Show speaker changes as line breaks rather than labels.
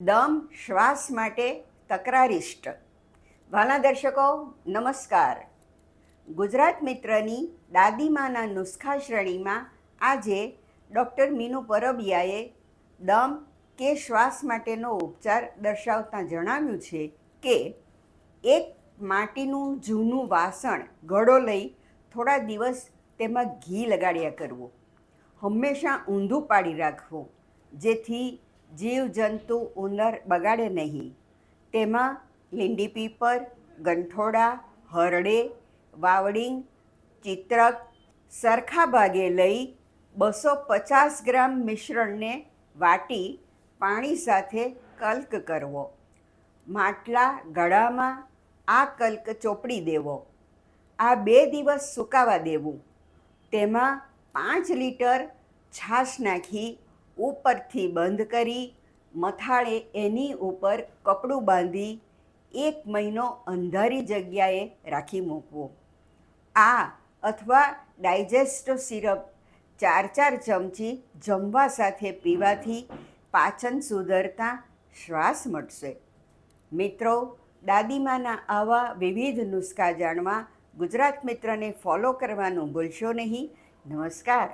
દમ શ્વાસ માટે તકરારિષ્ટ. વાલા દર્શકો, નમસ્કાર. ગુજરાત મિત્રની દાદીમાના નુસ્ખા શ્રેણીમાં આજે ડૉક્ટર મીનુ પરબિયાએ દમ કે શ્વાસ માટેનો ઉપચાર દર્શાવતા જણાવ્યું છે કે એક માટીનું જૂનું વાસણ ઘડો લઈ થોડા દિવસ તેમાં ઘી લગાડ્યા કરવું. હંમેશા ઊંધું પાડી રાખવું, જેથી જીવજંતુ ઉંદર બગાડે નહીં. તેમાં લીંડી પીપર, ગંઠોડા, હરડે, વાવડિંગ, ચિત્રક સરખા ભાગે લઈ બસો પચાસ ગ્રામ મિશ્રણને વાટી પાણી સાથે કલ્ક કરવો. માટલા ગળામાં આ કલ્ક ચોપડી દેવો. આ બે દિવસ સુકાવા દેવું. તેમાં પાંચ લીટર છાશ નાખી ઉપરથી બંધ કરી, મથાળે એની ઉપર કપડું બાંધી, એક મહિનો અંધારી જગ્યાએ રાખી મૂકવો. આ અથવા ડાયજેસ્ટો સિરપ ચાર ચાર ચમચી જમવા સાથે પીવાથી પાચન સુધરતા શ્વાસ મળશે. મિત્રો, દાદીમાના આવા વિવિધ નુસ્ખા જાણવા ગુજરાત મિત્રને ફોલો કરવાનું ભૂલશો નહીં. નમસ્કાર.